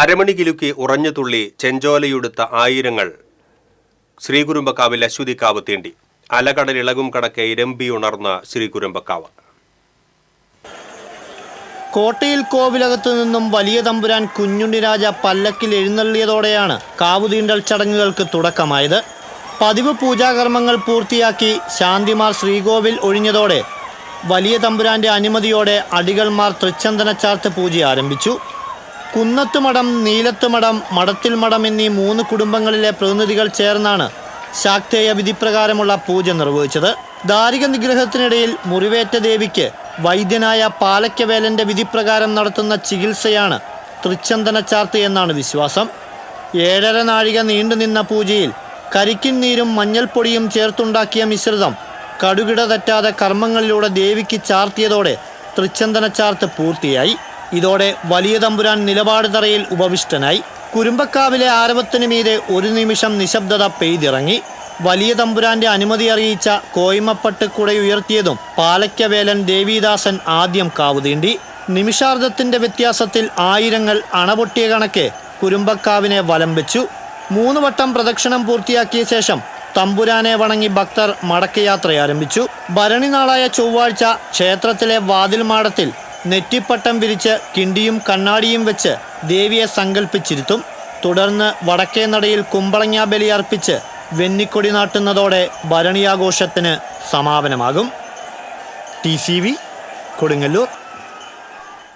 അരമണി കിലുക്കി ഉറഞ്ഞുതുള്ളി ചെഞ്ചോലയുടുത്ത ആയിരങ്ങൾ ശ്രീകുരുമ്പക്കാവിൽ അശ്വതിക്കാവ് തീണ്ടി. അലകടലിളകും കണക്കെ ഇരമ്പി ഉണർന്ന ശ്രീകുരുമ്പക്കാവ്. കോട്ടയിൽ കോവിലകത്തു നിന്നും വലിയ തമ്പുരാൻ കുഞ്ഞുണ്ണി രാജ പല്ലക്കിൽ എഴുന്നള്ളിയതോടെയാണ് കാവുതീണ്ടൽ ചടങ്ങുകൾക്ക് തുടക്കമായത്. പതിവ് പൂജാകർമ്മങ്ങൾ പൂർത്തിയാക്കി ശാന്തിമാർ ശ്രീകോവിൽ ഒഴിഞ്ഞതോടെ വലിയ തമ്പുരാന്റെ അനുമതിയോടെ അടികൾമാർ തൃച്ചന്ദനച്ചാർത്ത് പൂജ ആരംഭിച്ചു. കുന്നത്തുമഠം നീലത്തുമഠം മഠത്തിൽ മഠം എന്നീ മൂന്ന് കുടുംബങ്ങളിലെ പ്രതിനിധികൾ ചേർന്നാണ് ശാക്തേയ വിധിപ്രകാരമുള്ള പൂജ നിർവഹിച്ചത്. ദാരിക നിഗ്രഹത്തിനിടയിൽ മുറിവേറ്റ ദേവിക്ക് വൈദ്യനായ പാലക്കവേലന്റെ വിധിപ്രകാരം നടത്തുന്ന ചികിത്സയാണ് തൃച്ചന്ദനച്ചാർത്ത് എന്നാണ് വിശ്വാസം. ഏഴര നാഴിക നീണ്ടുനിന്ന പൂജയിൽ കരിക്കിൻ നീരും മഞ്ഞൾപ്പൊടിയും ചേർത്തുണ്ടാക്കിയ മിശ്രിതം കടുകിട തെറ്റാതെ കർമ്മങ്ങളിലൂടെ ദേവിക്ക് ചാർത്തിയതോടെ തൃച്ചന്ദന ചാർത്ത് പൂർത്തിയായി. ഇതോടെ വലിയ തമ്പുരാൻ നിലപാട് തറയിൽ ഉപവിഷ്ടനായി. കുരുമ്പക്കാവിലെ ആരവത്തിനു മീതെ ഒരു നിമിഷം നിശബ്ദത പെയ്തിറങ്ങി. വലിയ തമ്പുരാന്റെ അനുമതി അറിയിച്ച കോയ്മപ്പട്ട് കുടയുയർത്തിയതും പാലക്കവേലൻ ദേവീദാസൻ ആദ്യം കാവുതീണ്ടി. നിമിഷാർദ്ധത്തിന്റെ വ്യത്യാസത്തിൽ ആയിരങ്ങൾ അണപൊട്ടിയ കണക്കെ കുരുമ്പക്കാവിനെ വലം വെച്ചു. മൂന്ന് വട്ടം പ്രദക്ഷിണം പൂർത്തിയാക്കിയ ശേഷം തമ്പുരാനെ വണങ്ങി ഭക്തർ മടക്കയാത്ര ആരംഭിച്ചു ഭരണി നാളായ ചൊവ്വാഴ്ച ക്ഷേത്രത്തിലെ വാതിൽ മാടത്തിൽ നെറ്റിപ്പട്ടം വിരിച്ച് കിണ്ടിയും കണ്ണാടിയും വെച്ച് ദേവിയെ സങ്കല്പിച്ചിരുത്തും തുടർന്ന് വടക്കേ നടയിൽ കുമ്പളങ്ങാ ബലി അർപ്പിച്ച് വെന്നിക്കൊടി നാട്ടുന്നതോടെ ഭരണിയാഘോഷത്തിന് സമാപനമാകും. T C V Kodungallur.